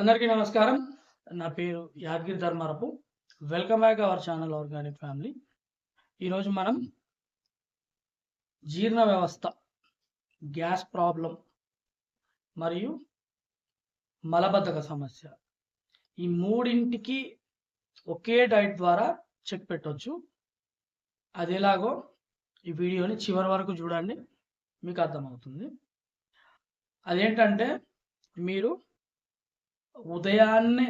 అందరికీ నమస్కారం. నా పేరు Yadagiri Dharmarapu. Welcome back our channel organic family ఈరోజు మనం జీర్ణ వ్యవస్థ గ్యాస్ ప్రాబ్లం మరియు మలబద్ధక సమస్య. ఈ మూడింటికి ఒకే డైట్ ద్వారా చెక్ పెట్టవచ్చు అది ఎలాగో ఈ వీడియోని చివరి వరకు చూడండి మీకు అర్థమవుతుంది. అదేంటంటే మీరు ఉదయాన్నే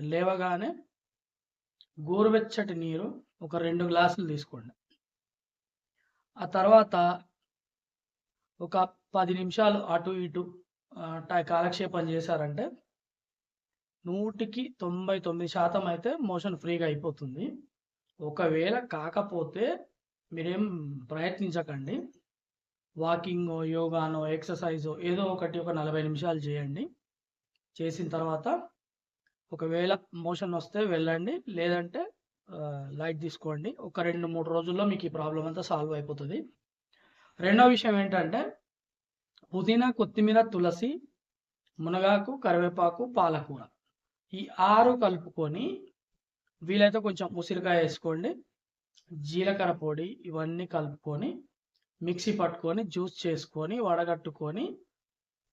లేవగానే గోరువెచ్చటి నీరు ఒక రెండు గ్లాసులు తీసుకోండి. ఆ తర్వాత ఒక పది నిమిషాలు అటు ఇటు కాలక్షేపం చేశారంటే నూటికి తొంభై తొమ్మిది శాతం అయితే మోషన్ ఫ్రీగా అయిపోతుంది. ఒకవేళ కాకపోతే మీరేం ప్రయత్నించకండి. వాకింగో యోగానో ఎక్సర్సైజో ఏదో ఒకటి ఒక నలభై నిమిషాలు చేయండి. చేసిన తర్వాత ఒకవేళ మోషన్ వస్తే వెళ్ళండి. లేదంటే లైట్ తీసుకోండి. ఒక రెండు మూడు రోజుల్లో మీకు ఈ ప్రాబ్లం అంతా సాల్వ్ అయిపోతుంది. రెండో విషయం ఏంటంటే పుదీనా కొత్తిమీర తులసి మునగాకు కరివేపాకు పాలకూర. ఈ ఆరు కలుపుకొని వీలైతే కొంచెం ఉసిరికాయ వేసుకోండి. జీలకర్ర పొడి ఇవన్నీ కలుపుకొని మిక్సీ పట్టుకొని జ్యూస్ చేసుకొని వడగట్టుకొని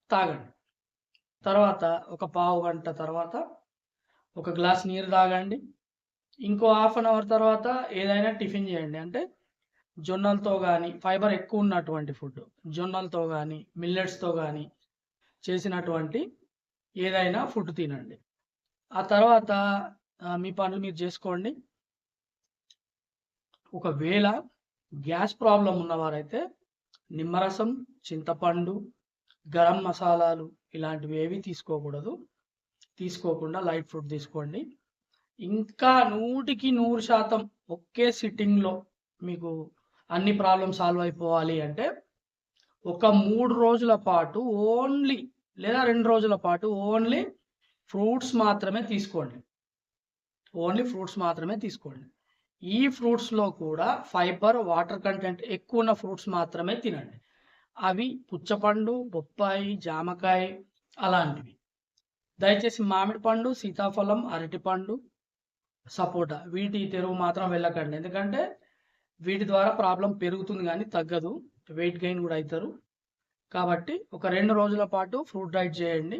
తాగండి. తర్వాత ఒక పావు గంట తర్వాత ఒక గ్లాస్ నీరు తాగండి. ఇంకో హాఫ్ అన్ అవర్ తర్వాత ఏదైనా టిఫిన్ చేయండి. అంటే జొన్నలతో కానీ ఫైబర్ ఎక్కువ ఉన్నటువంటి ఫుడ్ జొన్నలతో కానీ మిల్లెట్స్తో కానీ చేసినటువంటి ఏదైనా ఫుడ్ తినండి. ఆ తర్వాత మీ పనులు మీరు చేసుకోండి. ఒకవేళ గ్యాస్ ప్రాబ్లం ఉన్నవారైతే నిమ్మరసం చింతపండు గరం మసాలాలు ఇలాంటివి ఏవి తీసుకోకూడదు. తీసుకోకుండా లైట్ ఫుడ్ తీసుకోండి. ఇంకా నూటికి నూరు శాతం ఒకే సిట్టింగ్లో మీకు అన్ని ప్రాబ్లమ్ సాల్వ్ అయిపోవాలి అంటే ఒక మూడు రోజుల పాటు ఓన్లీ లేదా రెండు రోజుల పాటు ఓన్లీ ఫ్రూట్స్ మాత్రమే తీసుకోండి. ఓన్లీ ఫ్రూట్స్ మాత్రమే తీసుకోండి. ఈ ఫ్రూట్స్లో కూడా ఫైబర్ వాటర్ కంటెంట్ ఎక్కువ ఉన్న ఫ్రూట్స్ మాత్రమే తినండి. అవి పుచ్చపండు బొప్పాయి జామకాయ అలాంటివి. దయచేసి మామిడి పండు సీతాఫలం అరటిపండు సపోటా. వీటి తెరువు మాత్రం వెళ్ళకండి. ఎందుకంటే వీటి ద్వారా ప్రాబ్లం పెరుగుతుంది కానీ తగ్గదు. వెయిట్ గెయిన్ కూడా అవుతారు. కాబట్టి ఒక రెండు రోజుల పాటు ఫ్రూట్ డైట్ చేయండి.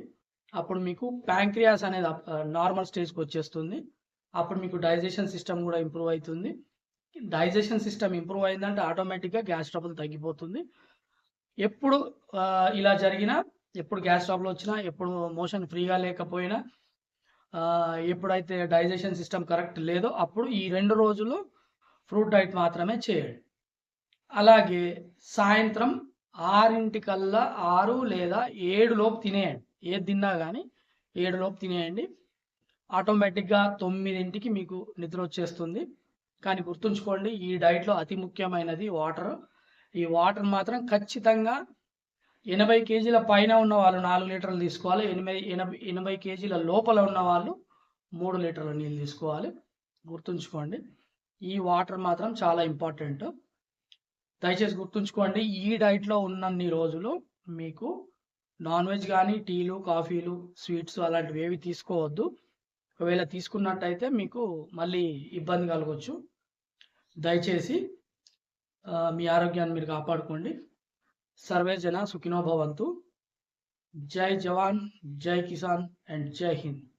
అప్పుడు మీకు ప్యాంక్రియాస్ అనేది నార్మల్ స్టేజ్కి వచ్చేస్తుంది. అప్పుడు మీకు డైజెషన్ సిస్టమ్ కూడా ఇంప్రూవ్ అవుతుంది. డైజెషన్ సిస్టమ్ ఇంప్రూవ్ అయిందంటే ఆటోమేటిక్గా గ్యాస్ ట్రబుల్ తగ్గిపోతుంది. ఎప్పుడు ఇలా జరిగినా ఎప్పుడు గ్యాస్ ట్రబుల్ వచ్చినా ఎప్పుడు మోషన్ ఫ్రీగా లేకపోయినా ఎప్పుడైతే డైజెషన్ సిస్టమ్ కరెక్ట్ లేదో అప్పుడు ఈ రెండు రోజులు ఫ్రూట్ డైట్ మాత్రమే చేయండి. అలాగే సాయంత్రం ఆరింటికల్లా ఆరు లేదా ఏడు లోపు తినేయండి. ఏది తిన్నా కానీ ఏడు లోపు తినేయండి. ఆటోమేటిక్గా తొమ్మిదింటికి మీకు నిద్ర వచ్చేస్తుంది. కానీ గుర్తుంచుకోండి ఈ డైట్లో అతి ముఖ్యమైనది వాటర్. ఈ వాటర్ మాత్రం ఖచ్చితంగా ఎనభై కేజీల పైన ఉన్న వాళ్ళు నాలుగు లీటర్లు తీసుకోవాలి. ఎనభై ఎనభై ఎనభై కేజీల లోపల ఉన్న వాళ్ళు మూడు లీటర్ల నీళ్ళు తీసుకోవాలి. గుర్తుంచుకోండి ఈ వాటర్ మాత్రం చాలా ఇంపార్టెంట్. దయచేసి గుర్తుంచుకోండి ఈ డైట్లో ఉన్నన్ని రోజులు మీకు నాన్ వెజ్ కానీ టీలు కాఫీలు స్వీట్స్ అలాంటివి ఏవి తీసుకోవద్దు. ఒకవేళ తీసుకున్నట్టయితే మీకు మళ్ళీ ఇబ్బంది కలగవచ్చు దయచేసి మీ ఆరోగ్యాన్ని మీరు కాపాడుకోండి. సర్వే జన సుఖినో భవంతు. జై జవాన్ జై కిసాన్ అండ్ జై హింద్.